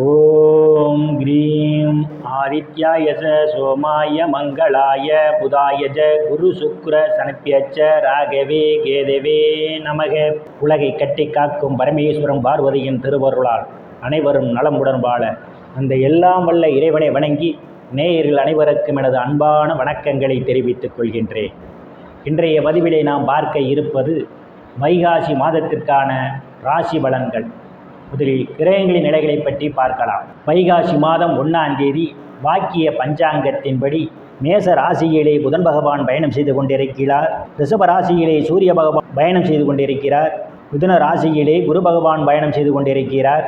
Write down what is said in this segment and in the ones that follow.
ஓம் cream. ஆதித்யாய ச சோமாய மங்களாய புதாய ஜ குரு சுக்ர சனப்பியச்ச ராகவே கேதவே நமக. உலகை கட்டி காக்கும் பரமேஸ்வரம் பார்வதியின் திருவருளால் அனைவரும் நலம் உடன்பாள அந்த எல்லாம் வல்ல இறைவனை வணங்கி நேயர்கள் அனைவருக்கும் எனது அன்பான வணக்கங்களை தெரிவித்துக் கொள்கின்றேன். இன்றைய பதிவிலை நாம் பார்க்க இருப்பது வைகாசி மாதத்திற்கான ராசி பலன்கள். முதலில் கிரகங்களின் நிலைகளை பற்றி பார்க்கலாம். வைகாசி மாதம் ஒன்றாம் தேதி வாக்கிய பஞ்சாங்கத்தின்படி மேச ராசியிலே புதன் பகவான் பயணம் செய்து கொண்டிருக்கிறார். ரிஷப ராசியிலே சூரிய பகவான் பயணம் செய்து கொண்டிருக்கிறார். மிதுன ராசியிலே குரு பகவான் பயணம் செய்து கொண்டிருக்கிறார்.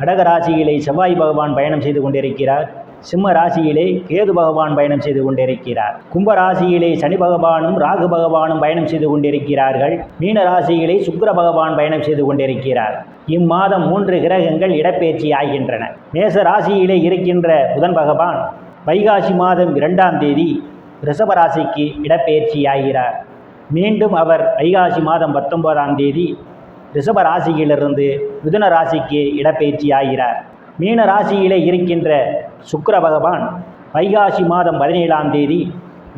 கடக ராசியிலே செவ்வாய் பகவான் பயணம் செய்து கொண்டிருக்கிறார். சிம்ம ராசியிலே கேது பகவான் பயணம் செய்து கொண்டிருக்கிறார். கும்ப ராசியிலே சனி பகவானும் ராகு பகவானும் பயணம் செய்து கொண்டிருக்கிறார்கள். மீன ராசியிலே சுக்கர பகவான் பயணம் செய்து கொண்டிருக்கிறார். இம்மாதம் மூன்று கிரகங்கள் இடப்பெயர்ச்சி ஆகின்றன. மேச ராசியிலே இருக்கின்ற புதன் பகவான் வைகாசி மாதம் இரண்டாம் தேதி ரிஷப ராசிக்கு இடப்பெயர்ச்சி ஆகிறார். மீண்டும் அவர் வைகாசி மாதம் பத்தொன்பதாம் தேதி ரிஷப ராசியிலிருந்து மிதுன ராசிக்கு இடப்பெயர்ச்சி ஆகிறார். மீன ராசியிலே இருக்கின்ற சுக்கர பகவான் வைகாசி மாதம் பதினேழாம் தேதி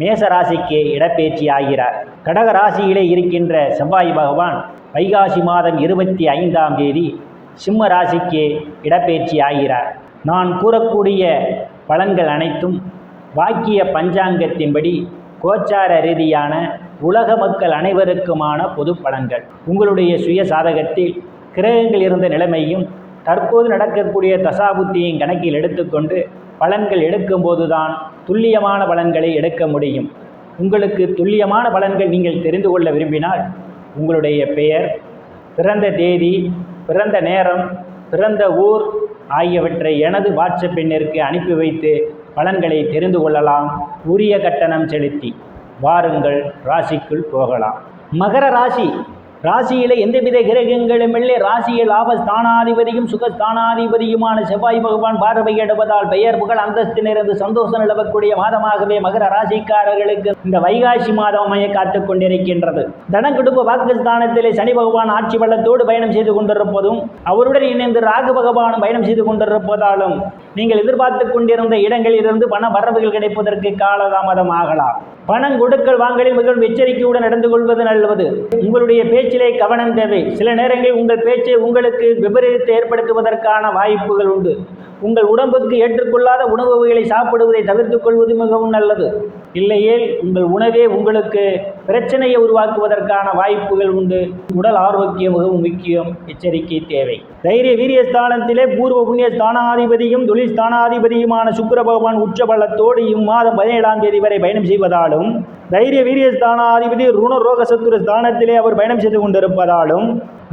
மேச ராசிக்கு இடப்பெயர்ச்சி ஆகிறார். கடக ராசியிலே இருக்கின்ற செவ்வாய் பகவான் வைகாசி மாதம் இருபத்தி ஐந்தாம் தேதி சிம்ம ராசிக்கு இடப்பெயர்ச்சி ஆகிறார். நான் கூறக்கூடிய பலன்கள் அனைத்தும் வாக்கிய பஞ்சாங்கத்தின்படி கோச்சார ரீதியான உலக மக்கள் அனைவருக்குமான பொது பலன்கள். உங்களுடைய சுய சாதகத்தில் கிரகங்கள் இருந்த நிலைமையும் தற்போது நடக்கக்கூடிய தசாபுத்தியின் கணக்கில் எடுத்துக்கொண்டு பலன்கள் எடுக்கும்போது தான் துல்லியமான பலன்களை எடுக்க முடியும். உங்களுக்கு துல்லியமான பலன்கள் நீங்கள் தெரிந்து கொள்ள விரும்பினால் உங்களுடைய பெயர் பிறந்த தேதி பிறந்த நேரம் பிறந்த ஊர் ஆகியவற்றை எனது வாட்ஸ்அப் எண்ணிற்கு அனுப்பி வைத்து பலன்களை தெரிந்து கொள்ளலாம். உரிய கட்டணம் செலுத்தி வாருங்கள் ராசிக்குள் போகலாம். மகர ராசி ராசியில் எந்தவித கிரகங்களும் இல்லை. ராசியில் லாபஸ்தானாதிபதியும் சுகஸ்தானாதிபதியுமான செவ்வாய் பகவான் பார்வையிடுவதால் பெயர் புகழ் அந்தஸ்து நிறைந்து சந்தோஷம் நிலவக்கூடிய மாதமாகவே மகர ராசிக்காரர்களுக்கு இந்த வைகாசி மாதம் அமைய காத்துக் கொண்டிருக்கின்றது. தனக்குடும்ப பாகிஸ்தானத்திலே சனி பகவான் ஆட்சி வள்ளத்தோடு பயணம் செய்து கொண்டிருப்பதும் அவருடன் இணைந்து ராகு பகவானும் பயணம் செய்து கொண்டிருப்பதாலும் நீங்கள் எதிர்பார்த்து கொண்டிருந்த இடங்களிலிருந்து பண வரவுகள் கிடைப்பதற்கு காலதாமதம் ஆகலாம். பணம் கொடுக்கல் வாங்கலில் மிகவும் எச்சரிக்கையுடன் நடந்து கொள்வது நல்லது. உங்களுடைய பேச்சு பேச்சிலே கவனம் தேவை. சில நேரங்களில் உங்கள் பேச்சை உங்களுக்கு விபரீதத்தை ஏற்படுத்துவதற்கான வாய்ப்புகள் உண்டு. உங்கள் உடம்புக்கு ஏற்றுக்கொள்ளாத உணவு வகைகளை சாப்பிடுவதை தவிர்த்துக் கொள்வது மிகவும் நல்லது. இல்லையேல் உங்கள் உணவே உங்களுக்கு பிரச்சனையை உருவாக்குவதற்கான வாய்ப்புகள் உண்டு. உடல் ஆரோக்கியம் மிகவும் முக்கியம். எச்சரிக்கை தேவை. தைரிய வீரிய ஸ்தானத்திலே பூர்வ புண்ணிய ஸ்தானாதிபதியும் தொழில் ஸ்தானாதிபதியுமான சுக்கர பகவான் உச்ச பலத்தோடு இம்மாதம் பதினேழாம் தேதி வரை பயணம் செய்வதாலும் தைரிய வீரிய ஸ்தானாதிபதி ருண ரோக சத்துரு ஸ்தானத்திலே அவர் பயணம் செய்து கொண்டிருப்பதாலும்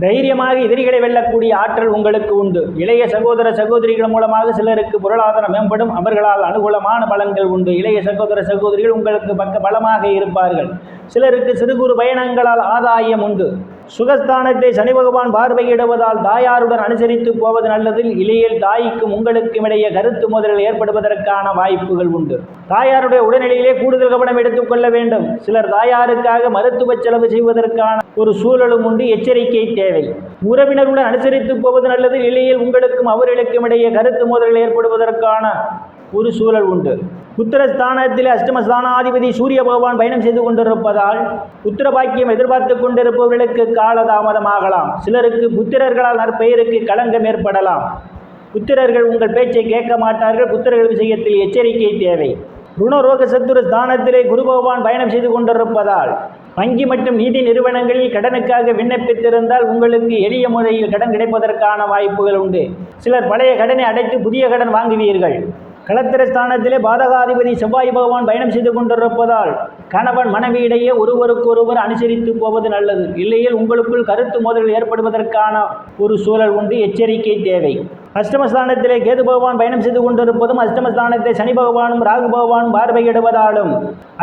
தைரியமாக எதிரிகளை வெல்லக்கூடிய ஆற்றல் உங்களுக்கு உண்டு. இளைய சகோதர சகோதரிகள் மூலமாக சிலருக்கு பொருளாதாரம் மேம்படும் அவர்களால் அனுகூலமான பலன்கள் உண்டு. இளைய சகோதர சகோதரிகள் உங்களுக்கு பக்க பலமாக இருப்பார்கள். சிலருக்கு சிறு குறு பயணங்களால் ஆதாயம் உண்டு. சுகஸ்தானத்தை சனி பகவான் பார்வையிடுவதால் தாயாருடன் அனுசரித்து போவது நல்லது இலையில் தாய்க்கும் உங்களுக்கும் இடையே கருத்து மோதல்கள் ஏற்படுவதற்கான வாய்ப்புகள் உண்டு. தாயாருடைய உடல்நிலையிலே கூடுதல் கவனம் எடுத்துக்கொள்ள வேண்டும். சிலர் தாயாருக்காக மருத்துவ செலவு செய்வதற்கான ஒரு சூழலும் உண்டு எச்சரிக்கை தேவை. உறவினருடன் அனுசரித்து போவது நல்லது இலையில் உங்களுக்கும் அவர்களுக்கும் இடையே கருத்து மோதல்கள் ஏற்படுவதற்கான ஒரு சூழல் உண்டு. புத்திரஸ்தானத்தில் அஷ்டமஸ்தானாதிபதி சூரிய பகவான் பயணம் செய்து கொண்டிருப்பதால் புத்திர பாக்கியம் எதிர்பார்த்து கொண்டிருப்பவர்களுக்கு காலதாமதமாகலாம். சிலருக்கு புத்திரர்களால் நற்பெயருக்கு களங்கம் ஏற்படலாம். புத்திரர்கள் உங்கள் பேச்சை கேட்க மாட்டார்கள். புத்திரர்கள் விஷயத்தில் எச்சரிக்கை தேவை. ருணரோக சத்துரு ஸ்தானத்திலே குரு பகவான் பயணம் செய்து கொண்டிருப்பதால் வங்கி மற்றும் நிதி நிறுவனங்களில் கடனுக்காக விண்ணப்பித்திருந்தால் உங்களுக்கு எளிய முறையில் கடன் கிடைப்பதற்கான வாய்ப்புகள் உண்டு. சிலர் பழைய கடனை அடைத்து புதிய கடன் வாங்குவீர்கள். களத்திரஸ்தானத்திலே பாதகாதிபதி செவ்வாய் பகவான் பயணம் செய்து கொண்டிருப்பதால் கணவன் மனைவியிடையே ஒருவருக்கொருவர் அனுசரித்து போவது நல்லது. இல்லையில் உங்களுக்குள் கருத்து மோதல் ஏற்படுவதற்கான ஒரு சூழல் உண்டு. எச்சரிக்கை தேவை. அஷ்டமஸ்தானத்திலே கேது பகவான் பயணம் செய்து கொண்டிருப்பதும் அஷ்டமஸ்தானத்தை சனி பகவானும் ராகு பகவானும் பார்வையிடுவதாலும்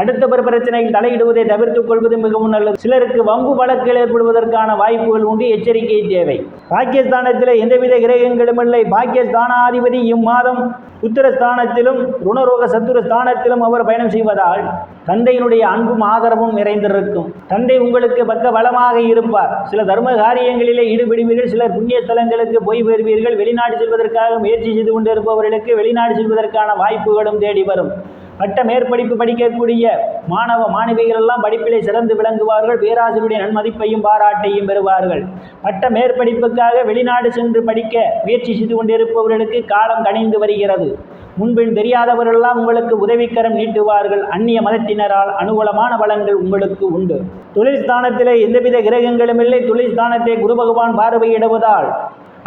அடுத்த பிற பிரச்சனையில் தலையிடுவதை தவிர்த்துக் கொள்வது மிகவும் நல்லது. சிலருக்கு வம்பு வழக்கில் ஏற்படுவதற்கான வாய்ப்புகள் உண்டு எச்சரிக்கை தேவை. பாகிஸ்தானத்தில் எந்தவித கிரகங்களும் இல்லை. பாக்கியஸ்தானாதிபதி இம்மாதம் உத்தரஸ்தானத்திலும் ருணரோக சத்துர ஸ்தானத்திலும் அவர் பயணம் செய்வதால் தந்தையினுடைய அன்பும் ஆதரவும் நிறைந்திருக்கும். தந்தை உங்களுக்கு பக்க பலமாக இருப்பார். சில தர்ம காரியங்களிலே ஈடுபடுவீர்கள். சிலர் புண்ணிய ஸ்தலங்களுக்கு போய் வருவீர்கள். வெளிநாடு செல்வதற்காக முயற்சி செய்து கொண்டிருப்பவர்களுக்கு வெளிநாடு செல்வதற்கான வாய்ப்புகளும் தேடி வரும். பட்ட மேற்படிப்பு படிக்கக்கூடிய மாணவ மாணவிகள் எல்லாம் படிப்பிலே சிறந்து விளங்குவார்கள். பேராசிரியருடைய நன்மதிப்பையும் பாராட்டையும் பெறுவார்கள். பட்ட மேற்படிப்புக்காக வெளிநாடு சென்று படிக்க முயற்சி செய்து கொண்டிருப்பவர்களுக்கு காலம் கணிந்து வருகிறது. முன்பின் தெரியாதவர்களெல்லாம் உங்களுக்கு உதவிக்கரம் நீட்டுவார்கள். அந்நிய மதத்தினரால் அனுகூலமான பலன்கள் உங்களுக்கு உண்டு. தொழில் ஸ்தானத்திலே எந்தவித கிரகங்களும் இல்லை. தொழில் ஸ்தானத்தை குரு பகவான் பார்வையிடுவதால்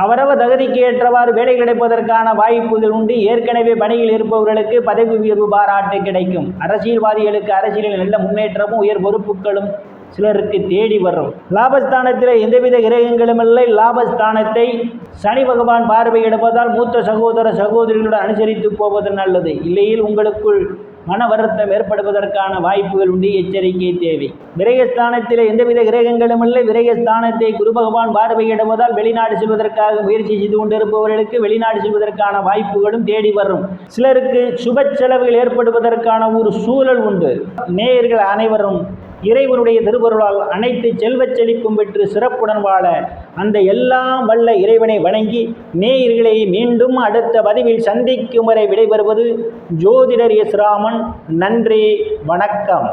அவரவர் தகுதிக்கு ஏற்றவாறு வேலை கிடைப்பதற்கான வாய்ப்புகள் உண்டு. ஏற்கனவே பணியில் இருப்பவர்களுக்கு பதவி உயர்வு பாராட்டு கிடைக்கும். அரசியல்வாதிகளுக்கு அரசியலில் நல்ல முன்னேற்றமும் உயர் பொறுப்புகளும் சிலருக்கு தேடி வரும். லாபஸ்தானத்தில் எந்தவித கிரகங்களும் இல்லை. லாபஸ்தானத்தை சனி பகவான் பார்வையிடுவதால் மூத்த சகோதர சகோதரிகளுடன் அனுசரித்து போவது நல்லது. இல்லையில் உங்களுக்குள் மன வருத்தம் ஏற்படுவதற்கான வாய்ப்புகள் உண்டு எச்சரிக்கை தேவை. விரயஸ்தானத்தில் எந்தவித கிரகங்களும் இல்லை. விரயஸ்தானத்தை குரு பகவான் பார்வையிடுவதால் வெளிநாடு செல்வதற்காக முயற்சி செய்து கொண்டிருப்பவர்களுக்கு வெளிநாடு செல்வதற்கான வாய்ப்புகளும் தேடி வரும். சிலருக்கு சுப செலவுகள் ஏற்படுவதற்கான ஒரு சூழல் உண்டு. நேயர்கள் அனைவரும் இறைவனுடைய திருவருளால் அனைத்து செல்வச் செழிப்பும் பெற்று சிறப்புடன் வாழ அந்த எல்லாம் வல்ல இறைவனை வணங்கி நேயர்களை மீண்டும் அடுத்த பதிவில் சந்திக்கும் வரை விடைபெறுவது ஜோதிடர் எஸ் ராமன். நன்றி வணக்கம்.